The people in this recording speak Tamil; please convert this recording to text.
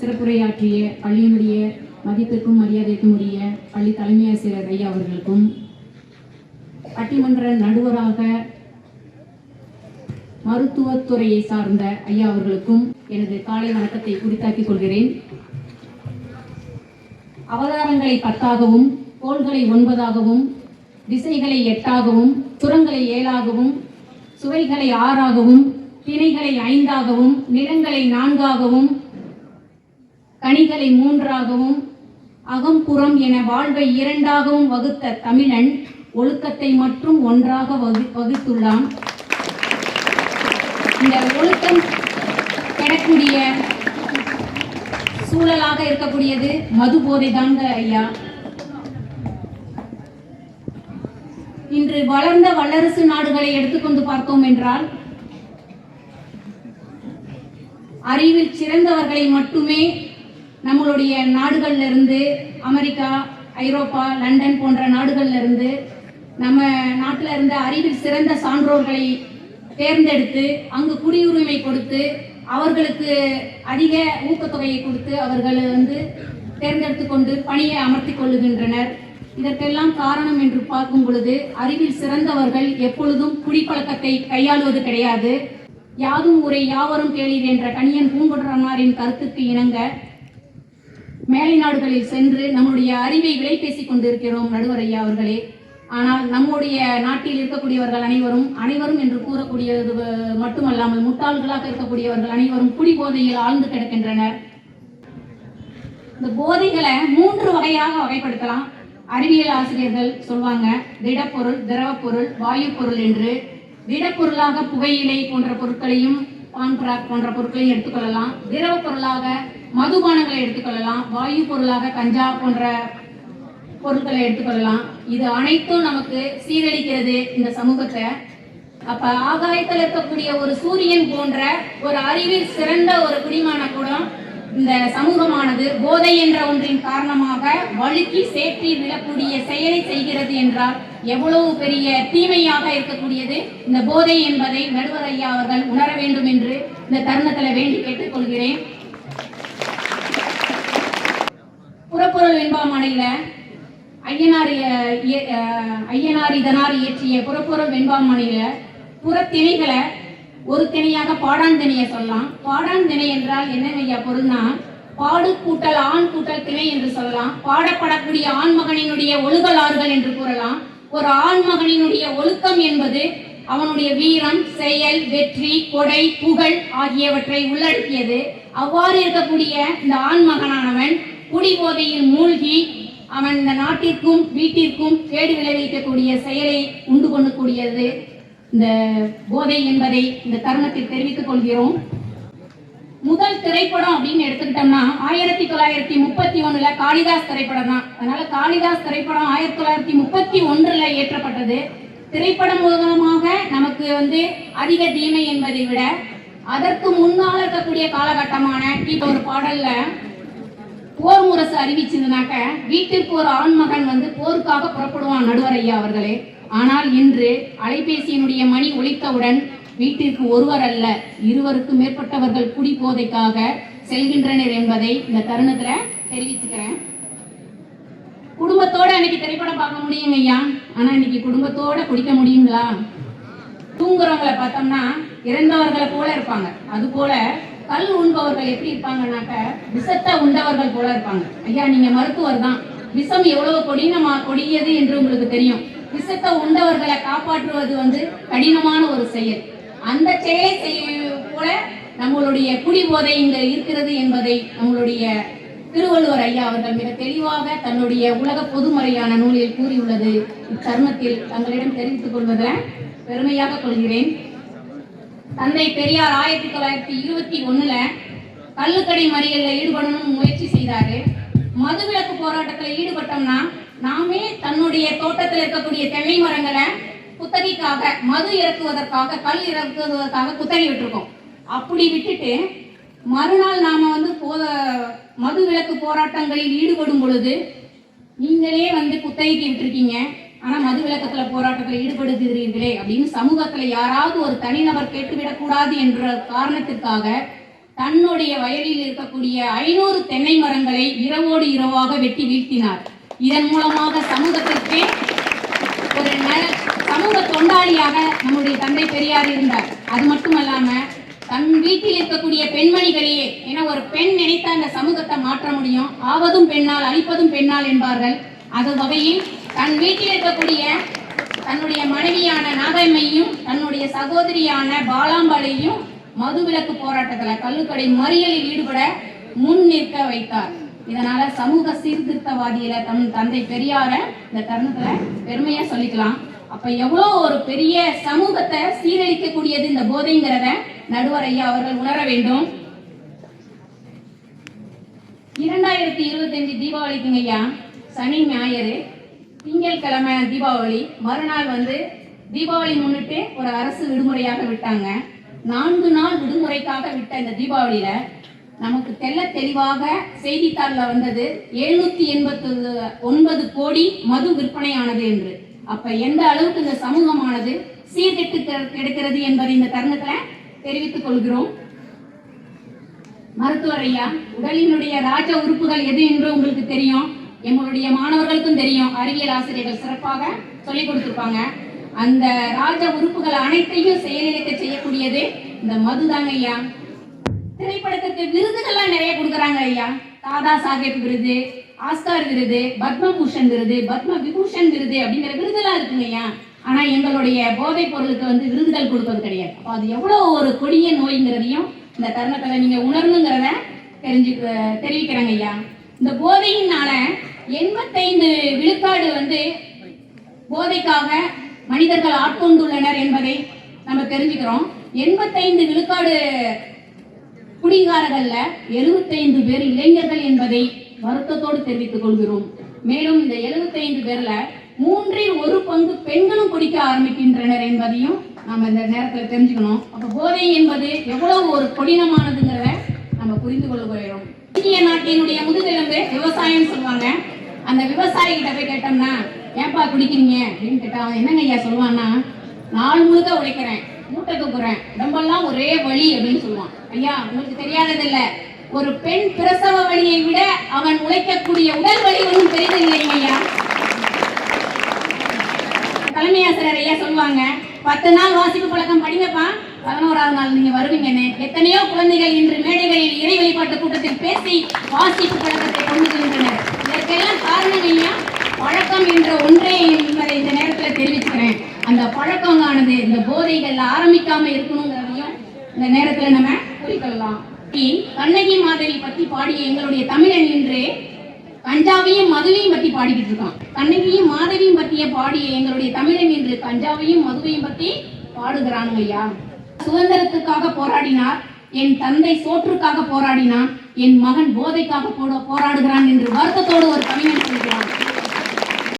சிறப்புரையாற்றிய பள்ளியினுடைய மதிப்பிற்கும் மரியாதைக்கும் உரிய பள்ளி தலைமை ஆசிரியர் ஐயா அவர்களுக்கும் பட்டிமன்ற நடுவராக மருத்துவத்துறையை சார்ந்த ஐயா அவர்களுக்கும் எனது காலை வணக்கத்தை குறித்தாக்கிக் கொள்கிறேன். அவதாரங்களை பத்தாகவும் கோள்களை ஒன்பதாகவும் திசைகளை எட்டாகவும் சுரங்களை ஏழாகவும் சுவைகளை ஆறாகவும் திணைகளை ஐந்தாகவும் நிறங்களை நான்காகவும் கனிகளை மூன்றாகவும் அகம்புறம் என வாழ்வை இரண்டாகவும் வகுத்த தமிழன் ஒழுக்கத்தை மட்டும் ஒன்றாக வகு வகுத்துள்ளான். இந்த ஒழுக்கம் பெறக்கூடிய சூழலாக இருக்கக்கூடியது மது போதை தாங்க ஐயா. இன்று வளர்ந்த வல்லரசு நாடுகளை எடுத்துக்கொண்டு பார்த்தோம் என்றால் அறிவில் சிறந்தவர்களை மட்டுமே நம்மளுடைய நாடுகள்ல இருந்து அமெரிக்கா ஐரோப்பா லண்டன் போன்ற நாடுகள்ல இருந்து நம்ம நாட்டில் இருந்த அறிவில் சிறந்த சான்றோர்களை தேர்ந்தெடுத்து அங்கு குடியுரிமை கொடுத்து அவர்களுக்கு அதிக ஊக்கத்தொகையை கொடுத்து அவர்களை வந்து தேர்ந்தெடுத்து கொண்டு பணியை அமர்த்தி கொள்ளுகின்றனர். இதற்கெல்லாம் காரணம் என்று பார்க்கும் பொழுது அறிவில் சிறந்தவர்கள் எப்பொழுதும் குடிப்பழக்கத்தை கையாளுவது கிடையாது. யாதும் உரை யாவரும் கேளீர் என்ற கணியன் பூங்குன்றனாரின் கருத்துக்கு இணங்க மேலை நாடுகளில் சென்று நம்முடைய அறிவை விலை பேசிக் கொண்டிருக்கிறோம் நடுவர் ஐயா அவர்களே. ஆனால் நம்முடைய நாட்டில் இருக்கக்கூடியவர்கள் அனைவரும் அனைவரும் என்று கூறக்கூடியது மட்டுமல்லாமல் முட்டாள்களாக இருக்கக்கூடியவர்கள் அனைவரும் குடி போதையில் ஆழ்ந்து கிடக்கின்றனர். இந்த போதைகளை மூன்று வகையாக வகைப்படுத்தலாம். அறிவியல் ஆசிரியர்கள் சொல்வாங்க திடப்பொருள் திரவப்பொருள் வாயு பொருள் என்று. திடப்பொருளாக புகையிலை போன்ற பொருட்களையும் பான்பிராக் போன்ற பொருட்களையும் எடுத்துக்கொள்ளலாம். திரவ பொருளாக மதுபானங்களை எடுத்துக்கொள்ளலாம் வாயு பொருளாக கஞ்சா போன்ற பொருட்களை எடுத்துக்கொள்ளலாம். இது அனைத்தும் நமக்கு சீரழிக்கிறது இந்த சமூகத்தை. அப்ப ஆகாயத்தில் இருக்கக்கூடிய ஒரு சூரியன் போன்ற ஒரு அறிவில் சிறந்த ஒரு குடிமான கூடம் இந்த சமூகமானது போதை என்ற ஒன்றின் காரணமாக வழுக்கி சேற்றி விழக்கூடிய செயலை செய்கிறது என்றால் எவ்வளவு பெரிய தீமையாக இருக்கக்கூடியது? இந்த போதை என்பதை நடுவர் ஐயா அவர்கள் உணர வேண்டும் என்று இந்த தருணத்தில் வேண்டி கேட்டுக்கொள்கிறேன். புறப்பொருள் வெண்பாமணையில ஐயனார் ஐயனார் இதனார் இயற்றிய புறப்பொருள் வெண்பாமனையில புறத்திணைகளை ஒரு திணையாக பாடான் திணையை சொல்லலாம். பாடான் திணை என்றால் என்ன ஐயா பொருள்னா பாடு கூட்டல் ஆண் கூட்டல் திணை என்று சொல்லலாம். பாடப்படக்கூடிய ஆண் மகனினுடைய ஒழுகலாறுகள் என்று கூறலாம். ஒரு ஆண் மகனினுடைய ஒழுக்கம் என்பது அவனுடைய வீரம் செயல் வெற்றி கொடை புகழ் ஆகியவற்றை உள்ளடக்கியது. அவ்வாறு இருக்கக்கூடிய இந்த ஆண் மகனானவன் குடிபோதையில் மூழ்கி அவன் இந்த நாட்டிற்கும் வீட்டிற்கும் கேடு விளைவிக்கக்கூடிய செயலை உண்டு பண்ணக்கூடியது இந்த போதை என்பதை இந்த தருணத்தில் தெரிவித்துக் கொள்கிறோம். முதல் திரைப்படம் அப்படின்னு எடுத்துக்கிட்டோம்னா ஆயிரத்தி தொள்ளாயிரத்தி முப்பத்தி ஒண்ணுல காளிதாஸ் திரைப்படம் தான். அதனால காளிதாஸ் திரைப்படம் ஆயிரத்தி தொள்ளாயிரத்தி முப்பத்தி ஒன்றுல ஏற்றப்பட்டது திரைப்படம் மூலமாக நமக்கு வந்து அதிக தீமை என்பதை விட அதற்கு முன்னால் இருக்கக்கூடிய காலகட்டமான இப்போ ஒரு பாடல்ல போர் முரசு அறிவிச்சதுனாக்க வீட்டிற்கு ஒரு ஆண்மகன் வந்து போருக்காக புறப்படுவான் நடுவர் ஐயா அவர்களே. ஆனால் இன்று அலைபேசியினுடைய மணி ஒழித்தவுடன் வீட்டிற்கு ஒருவர் அல்ல இருவருக்கு மேற்பட்டவர்கள் குடி போதைக்காக செல்கின்றனர் என்பதை இந்த தருணத்துல தெரிவிச்சுக்கிறேன். குடும்பத்தோட அன்னைக்கு திரைப்படம் பார்க்க முடியுங்க ஐயா. ஆனா இன்னைக்கு குடும்பத்தோட குடிக்க முடியுங்களா? தூங்குறவங்களை பார்த்தோம்னா இறந்தவர்களை போல இருப்பாங்க. அது போல கல் உண்பவர்கள் எப்படி இருப்பாங்கன்னாக்க விஷத்தை உண்டவர்கள் போல இருப்பாங்க. ஐயா நீங்க மருத்துவர் தான். விஷம் எவ்வளவு கொடினமா கொடியது என்று உங்களுக்கு தெரியும். விஷத்தை உண்டவர்களை காப்பாற்றுவது வந்து கடினமான ஒரு செயல். அந்த செயலை செய்ய போல நம்மளுடைய குடி போதை இங்க இருக்கிறது என்பதை நம்மளுடைய திருவள்ளுவர் ஐயா அவர்கள் மிக தெளிவாக தன்னுடைய உலக பொதுமறையான நூலில் கூறியுள்ளது. இத்தருணத்தில் தங்களிடம் தெரிவித்துக் கொள்வதில் பெருமையாக கொள்கிறேன். தந்தை பெரியார் ஆயிரத்தி தொள்ளாயிரத்தி இருபத்தி ஒண்ணுல கள்ளுக்கடை மறியலில் ஈடுபடணும்னு முயற்சி செய்தாரு. மதுவிலக்கு போராட்டத்தில் ஈடுபட்டோம்னா நாமே தன்னுடைய தோட்டத்தில் இருக்கக்கூடிய தென்னை மரங்களை குத்தகைக்காக மது இறக்குவதற்காக கல் இறக்குவதற்காக குத்தகை விட்டுருக்கோம். அப்படி விட்டுட்டு மறுநாள் நாம வந்து போத மது விலக்கு போராட்டங்களில் ஈடுபடும் பொழுது நீங்களே வந்து குத்தகைக்கு விட்டுருக்கீங்க. ஆனா மது விளக்கத்துல போராட்டத்துல ஈடுபடுகிறீர்களே அப்படின்னு சமூகத்துல யாராவது ஒரு தனிநபர் கேட்டுவிடக் கூடாது என்ற காரணத்திற்காக தன்னுடைய வயலில் இருக்கக்கூடிய ஐநூறு தென்னை மரங்களை இரவோடு இரவாக வெட்டி வீழ்த்தினார். இதன் மூலமாக சமூகத்திற்கு ஒரு ந- சமூக தொண்டாளியாக நம்முடைய தந்தை பெரியார் இருந்தார். அது மட்டுமல்லாம தன் வீட்டில் இருக்கக்கூடிய பெண்மணிகளையே ஏன்னா ஒரு பெண் நினைத்த அந்த சமூகத்தை மாற்ற முடியும். ஆவதும் பெண்ணால் அழிப்பதும் பெண்ணால் என்பார்கள். அது வகையில் தன் வீட்டில் இருக்கக்கூடிய தன்னுடைய மனைவியான நாகம்மையும் தன்னுடைய சகோதரியான பாலாம்பாளையும் மதுவிலக்கு போராட்டத்தில் கல்லுக்கடை மறியலில் ஈடுபட முன் நிற்க வைத்தார். இதனால சமூக சீர்திருத்தவாதியில தம் தந்தை பெரியார இந்த தருணத்துல பெருமையா சொல்லிக்கலாம். அப்ப எவ்வளோ ஒரு பெரிய சமூகத்தை சீரழிக்கக்கூடியது இந்த போதைங்கிறத நடுவர் ஐயா அவர்கள் உணர வேண்டும். இரண்டாயிரத்தி இருபத்தஞ்சு தீபாவளிக்குங்க ஐயா சனி ஞாயிறு திங்கட்கிழமை தீபாவளி மறுநாள் வந்து தீபாவளி முன்னிட்டு ஒரு அரசு விடுமுறையாக விட்டாங்க. நான்கு நாள் விடுமுறைக்காக விட்ட இந்த தீபாவளியில நமக்கு தெள்ள தெளிவாக செய்தித்தாளில் வந்தது எழுநூத்தி எண்பத்தி ஒன்பது கோடி மது விற்பனையானது என்று. அப்ப எந்த அளவுக்கு இந்த சமூகமானது சீர்கெட்டு கிடைக்கிறது என்பதை இந்த தருணத்துல தெரிவித்துக் கொள்கிறோம். மருத்துவர் ஐயா உடலினுடைய ராஜ உறுப்புகள் எது என்று உங்களுக்கு தெரியும்? எங்களுடைய மாணவர்களுக்கும் தெரியும் அறிவியல் ஆசிரியர்கள் சிறப்பாக சொல்லிக் கொடுத்துருப்பாங்க. அந்த ராஜ உறுப்புகள் அனைத்தையும் செயலிழக்க செய்யக்கூடியது இந்த மதுதாங்க ஐயா. திரைப்படத்துக்கு விருதுகள்லாம் நிறைய கொடுக்குறாங்க ஐயா. தாதா சாஹேப் விருது ஆஸ்கார் விருது பத்மபூஷன் விருது பத்ம விபூஷன் விருது அப்படிங்கிற விருதுலாம் இருக்குங்க ஐயா. ஆனா எங்களுடைய போதைப் பொருளுக்கு வந்து விருதுகள் கொடுப்பது கிடையாது. அப்போ அது எவ்வளவு ஒரு கொடிய நோய்ங்கிறதையும் இந்த தருணத்துல நீங்க உணரணுங்கிறத தெரிஞ்சு தெரிவிக்கிறாங்க ஐயா. இந்த போதையினால எண்பத்தைந்து விழுக்காடு வந்து போதைக்காக மனிதர்கள் ஆட்கொண்டுள்ளனர் என்பதை நம்ம தெரிஞ்சுக்கிறோம். எண்பத்தைந்து விழுக்காடு குடிகாரர்கள்ல 75 பேர் இளைஞர்கள் என்பதை வருத்தத்தோடு தெரிவித்துக் கொள்கிறோம். மேலும் இந்த 75 பேர்ல மூன்றில் ஒரு பங்கு பெண்களும் குடிக்க ஆரம்பிக்கின்றனர் என்பதையும் நாம இந்த நேரத்தில் தெரிஞ்சுக்கணும். அப்ப போதை என்பது எவ்வளவு ஒரு கொடினமானதுங்கிறத நம்ம புரிந்து கொள்ள போயிடும் இந்திய நாட்டினுடைய முதுகெலும்பு விவசாயம் சொல்லுவாங்க. அந்த விவசாயி கிட்ட போய் கேட்டோம்னா ஏன்பா குடிக்கிறீங்க? அப்படின்னு கேட்டா அவன் என்னங்க ஐயா சொல்லுவான்னா நாள் முழுக்க உழைக்கிறேன் மூட்டை தூக்குறேன் உடம்பெல்லாம் ஒரே வழி அப்படின்னு சொல்லுவான். ஐயா உங்களுக்கு தெரியாதது இல்ல. ஒரு பெண் பிரசவ வழியை விட அவன் உழைக்கக்கூடிய உடல் வழி ஒன்றும் பெரிதில்லைங்க ஐயா. தலைமை ஆசிரியர் ஐயா சொல்லுவாங்க பத்து நாள் வாசிப்பு பழக்கம் படிங்கப்பா. பதினோராவது நாள் நீங்க வருவீங்கன்னு எத்தனையோ குழந்தைகள் இன்று மேடைகளில் இறை வழிபாட்டு கூட்டத்தில் பேசி வாசிப்பு பழக்கத்தை கொண்டு இதற்கெல்லாம் காரணம் இல்லையா பழக்கம் என்ற ஒன்றே என்பதை இந்த நேரத்தில் தெரிவிச்சுக்கிறேன். அந்த பழக்கமானது இந்த போதைகள் ஆரம்பிக்காம இருக்கணுங்கிறதையும் இந்த நேரத்தில் நம்ம குறிக்கொள்ளலாம் கண்ணகி மாதவி பத்தி பாடிய எங்களுடைய தமிழன் இன்று கஞ்சாவையும் மதுவையும் பத்தி பாடிக்கிட்டு இருக்கான். கண்ணகியும் மாதவியும் பத்திய பாடிய எங்களுடைய தமிழன் இன்று கஞ்சாவையும் மதுவையும் பத்தி பாடுகிறானுங்க ஐயா சுதந்திரத்துக்காக போராடினார் என் தந்தை சோற்றுக்காக போராடினான் என் மகன் போதைக்காக போட போராடுகிறான் என்று வருத்தத்தோடு ஒரு கவிஞன் சொல்கிறான்.